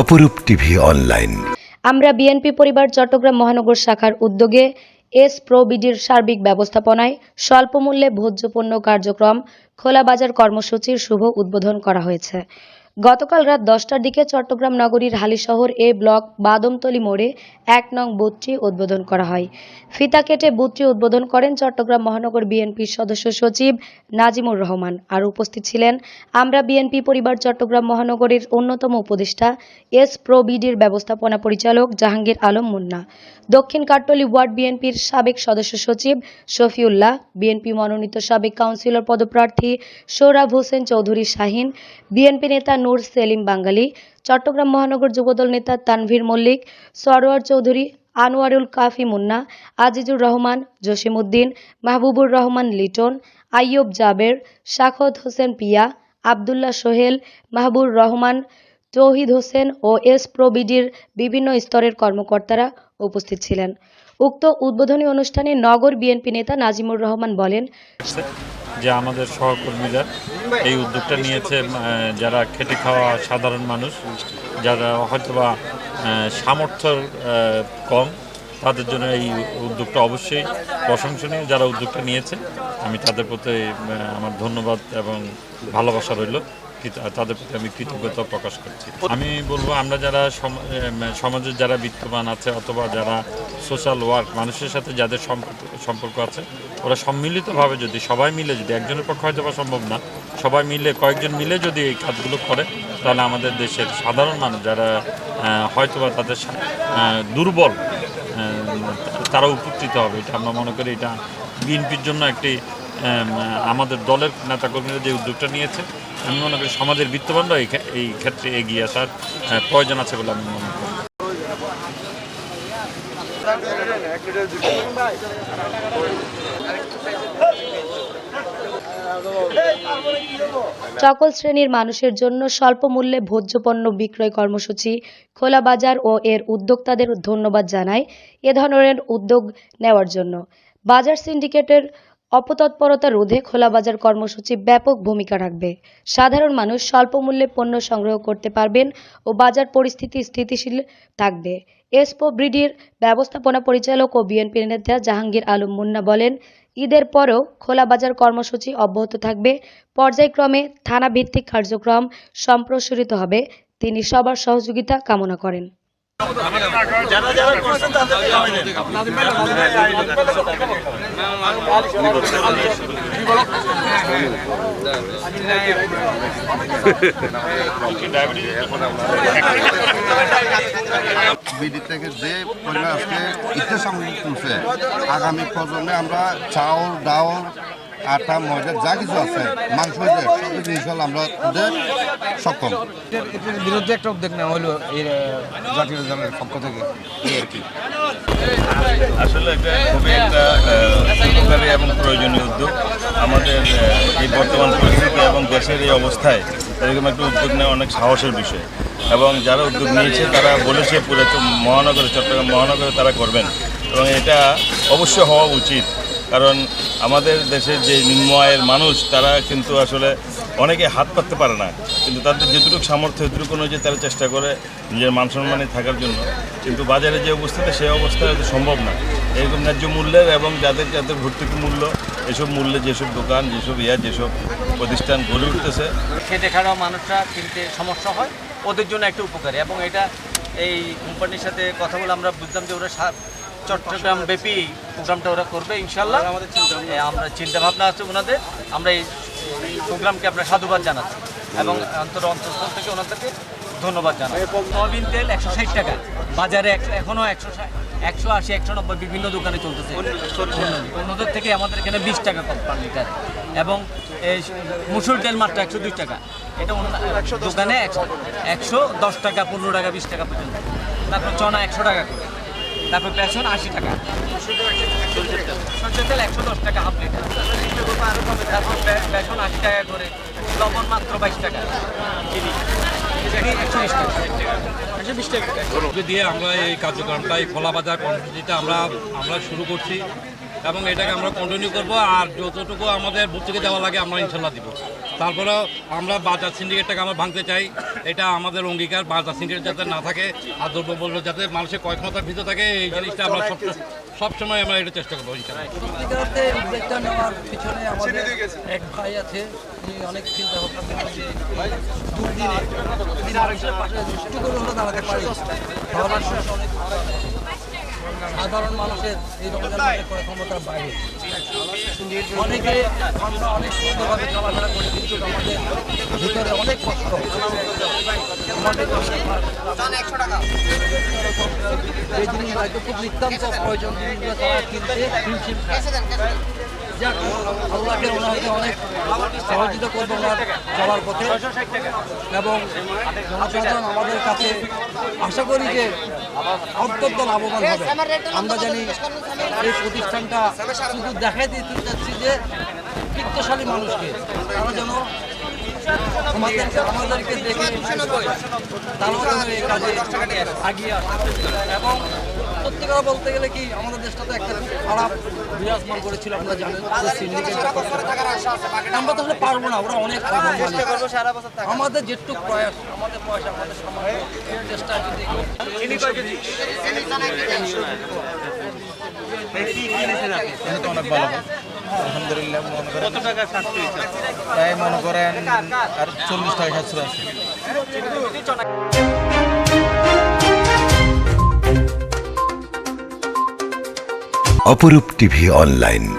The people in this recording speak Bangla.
অপরূপ টিভি অনলাইন। আমরা বিএনপি পরিবার চট্টগ্রাম মহানগর শাখার উদ্যোগে এস প্রবিডির সার্বিক ব্যবস্থাপনায় স্বল্পমূল্যে ভোজ্য পণ্য কার্যক্রম, খোলা বাজার কর্মসূচির শুভ উদ্বোধন করা হয়েছে। গতকাল রাত দশটার দিকে চট্টগ্রাম নগরীর হালিশহর এ ব্লক বাদমতলি মোড়ে এক নং বুথটি উদ্বোধন করা হয়। ফিতা কেটে বুথটি উদ্বোধন করেন চট্টগ্রাম মহানগর বিএনপির সদস্য সচিব নাজিমুর রহমান আর উপস্থিত ছিলেন আমরা বিএনপি পরিবার চট্টগ্রাম মহানগরের অন্যতম উপদেষ্টা এস প্রবিডির ব্যবস্থাপনা পরিচালক জাহাঙ্গীর আলম মুন্না, দক্ষিণ কাট্টলী ওয়ার্ড বিএনপির সাবেক সদস্য সচিব শফিউল্লাহ, বিএনপি মনোনীত সাবেক কাউন্সিলর পদপ্রার্থী সোহরাব হোসেন চৌধুরী শাহিন, বিএনপি নেতা নূর সেলিম বাঙ্গালী চট্টগ্রাম মহানগর যুবদল নেতা তানভীর মল্লিক, সরোয়ার চৌধুরী আনোয়ারুল কাফি মুন্না, আজিজুর রহমান, জসিমউদ্দিন, মাহবুবুর রহমান লিটন, আইয়ুব জাবের শাখত হোসেন পিয়া, আবদুল্লাহ সোহেল, মাহবুর রহমান, তৌহিদ হোসেন ও এস প্রবিডির বিভিন্ন স্তরের কর্মকর্তারা উপস্থিত ছিলেন। উক্ত উদ্বোধনী অনুষ্ঠানে নগর বিএনপি নেতা নাজিমুর রহমান বলেন যে আমাদের সহকর্মীরা এই উদ্যোগটা নিয়েছে যারা খেটে খাওয়া সাধারণ মানুষ, যারা হয়তোবা সামর্থ্য কম, তাদের জন্য এই উদ্যোগটা অবশ্যই প্রশংসনীয়। যারা উদ্যোগটা নিয়েছে, আমি তাদের প্রতি আমার ধন্যবাদ এবং ভালোবাসা রইল। তাদের প্রতি আমি কৃতজ্ঞতা প্রকাশ করছি। আমি বলব আমরা যারা সম- সমাজের যারা বিত্তবান আছে অথবা যারা সোশ্যাল ওয়ার্ক মানুষের সাথে যাদের সম্পর্ক সম্পর্ক আছে ওরা সম্মিলিতভাবে যদি সবাই মিলে যদি একজনের পক্ষে হয়তো বা সম্ভব না সবাই মিলে কয়েকজন মিলে যদি এই কাজগুলো করে তাহলে আমাদের দেশের সাধারণ মানুষ যারা হয়তোবা তাদের দুর্বল তারা উপকৃত হবে। এটা আমরা মনে করি এটা বিএনপির জন্য একটি আমাদের দলের নেতাকর্মীরা যে উদ্যোগটা নিয়েছে, আমি মনে করি সমাজের বিত্তবানরা এই ক্ষেত্রে এগিয়ে আসার প্রয়োজন আছে বলে আমি মনে করি। সকল শ্রেণির মানুষের জন্য স্বল্প মূল্যে ভোজ্য পণ্য বিক্রয় কর্মসূচি খোলা বাজার ও এর উদ্যোক্তাদের ধন্যবাদ জানায় এ ধরনের উদ্যোগ নেওয়ার জন্য। বাজার সিন্ডিকেটের অপতৎপরতা রোধে খোলা বাজার কর্মসূচি ব্যাপক ভূমিকা রাখবে। সাধারণ মানুষ স্বল্প মূল্যে পণ্য সংগ্রহ করতে পারবেন ও বাজার পরিস্থিতি স্থিতিশীল থাকবে। এসপো ব্রিডির ব্যবস্থাপনা পরিচালক ও বিএনপি নেতা জাহাঙ্গীর আলম মুন্না বলেন, ঈদের পরেও খোলা বাজার কর্মসূচি অব্যাহত থাকবে। পর্যায়ক্রমে থানা ভিত্তিক কার্যক্রম সম্প্রসারিত হবে। তিনি সবার সহযোগিতা কামনা করেন। বিডি থেকে যে পরিমাণ আজকে সামগ্রী তুলছে আগামী প্রজন্মে আমরা চাউল ডাউল আটা ময়দা যা কিছু আছে মাংস সব ইনশাল্লাহ আমরা সক্ষম। বিরুদ্ধে একটা উদ্যোগ নেওয়া হলো এই জাতীয় দলের পক্ষ থেকে। এই আর কি? আসলে এটা খুবই একটা উপকারী এবং প্রয়োজনীয় উদ্যোগ। আমাদের এই বর্তমান পরিস্থিতি এবং দেশের এই অবস্থায় এরকম একটা উদ্যোগ নেওয়া অনেক সাহসের বিষয়। এবং যারা উদ্যোগ নিয়েছে, তারা বলেছে পুরো মহানগরে, চট্টগ্রাম মহানগরে তারা করবেন। এবং এটা অবশ্যই হওয়া উচিত। কারণ আমাদের দেশের যে নিম্ন আয়ের মানুষ, তারা কিন্তু আসলে অনেকে হাত পাততে পারে না। কিন্তু তাদের যেটুকু সামর্থ্য, এটুকু অনুযায়ী তারা চেষ্টা করে নিজের মান সম্মানে থাকার জন্য। কিন্তু বাজারে যে অবস্থাতে সেই অবস্থা সম্ভব না। এরকম ন্যায্য মূল্যের এবং যাদের যাদের ভর্তুকি মূল্য, এসব মূল্যে যেসব দোকান, যেসব ইয়া, যেসব প্রতিষ্ঠান গড়ে উঠতেছে খেটে খাওয়া মানুষরা কিনতে সমস্যা হয়। ওদের জন্য একটা উপকারী। এবং এটা এই কোম্পানির সাথে কথা বলে আমরা বুঝলাম যে ওরা চট্টগ্রাম ব্যাপী প্রোগ্রামটা ওরা করবে ইনশাল্লাহ আমরা চিন্তা ভাবনা আছে ওনাদের। আমরা এই প্রোগ্রামকে আমরা সাধুবাদ জানাচ্ছি এবং অন্তর অন্তঃস্থল থেকে ওনাদেরকে ধন্যবাদ জানাই সয়াবিন তেল একশো ষাট টাকা বাজারে একশো এখনও একশো একশো আশি একশো নব্বই বিভিন্ন দোকানে চলতেছে। অন্যদের থেকে আমাদের এখানে বিশ টাকা কম পার লিটার। এবং এই মুসুর তেল মাত্র একশো দুই টাকা। এটা দোকানে একশো একশো দশ টাকা পনেরো টাকা বিশ টাকা পর্যন্ত। তারপর চনা একশো টাকা করে। তারপর বেসন আশি টাকা। সরষের তেল একশো দশ টাকা হাফ লিটার তারপর বেসন আশি টাকা করে। লবণ মাত্র বাইশ টাকা। চিনি দিয়ে আমরা এই কার্যক্রমটা, এই খোলা বাজার কর্মসূচিটা আমরা আমরা শুরু করছি, এবং এটাকে আমরা কন্টিনিউ করব, আর যতটুকু আমাদের ভর্তুকি দেওয়া লাগে, আমরা ইনশাল্লাহ দিব। তারপরেও আমরা বাজার সিন্ডিকেটটাকে আমরা ভাঙতে চাই। এটা আমাদের অঙ্গীকার বাজার সিন্ডিকেট যাতে না থাকে আর দ্রব্যমূল্য যাতে মানুষের কয় ক্ষমতার ভিতরে থাকে এই জিনিসটা আমরা সব সবসময় আমরা এটা চেষ্টা করব ইনশাল্লাহ উদ্যোগটা নেওয়ার পিছনে আমাদের এক ভাই আছে অনেক চিন্তা ভাবনা দাঁড়াতে পারি অনেক সাধারণ মানুষের এই রমজান ক্ষমতার বাইরে অনেকে আমরা অনেক সুন্দরভাবে চলাফেরা করি, কিন্তু আমাদের ভিতরে অনেক কষ্ট। এই জিনিস হয়তো খুব নিতান্ত প্রয়োজন জিনিসগুলো তারা কিনতে যাক, আল্লাহকে ওনাকে অনেক সহযোগিতা করব ওনার চলার পথে। এবং জনসাধারণ আমাদের কাছে আশা করি যে অত্যন্ত লাভবান হবে। আমরা জানি এই প্রতিষ্ঠানটা শুধু দেখাই দিতে চাচ্ছি যে বিত্তশালী মানুষকে। তারা যেন আমাদেরকে আমাদেরকে দেখে তারাও যেন এই কাজে আগিয়ে আসে এবং সত্যি কথা বলতে গেলে কি আমাদের দেশটা তো একটা খারাপ বিরাজমান করেছিল আপনারা জানেন। আমরা তো আসলে পারব না ওরা অনেক চেষ্টা করব সারা আমাদের যেটুকু প্রয়াস আমাদের পয়সা আমাদের চেষ্টা যদি তো অনেক ভালো। আলহামদুলিল্লাহ মনে করেন কত টাকা সাশ্রয় তাই মনে করেন আর চল্লিশ টাকা সাশ্রয় আছে। অপরূপ টিভি অনলাইন।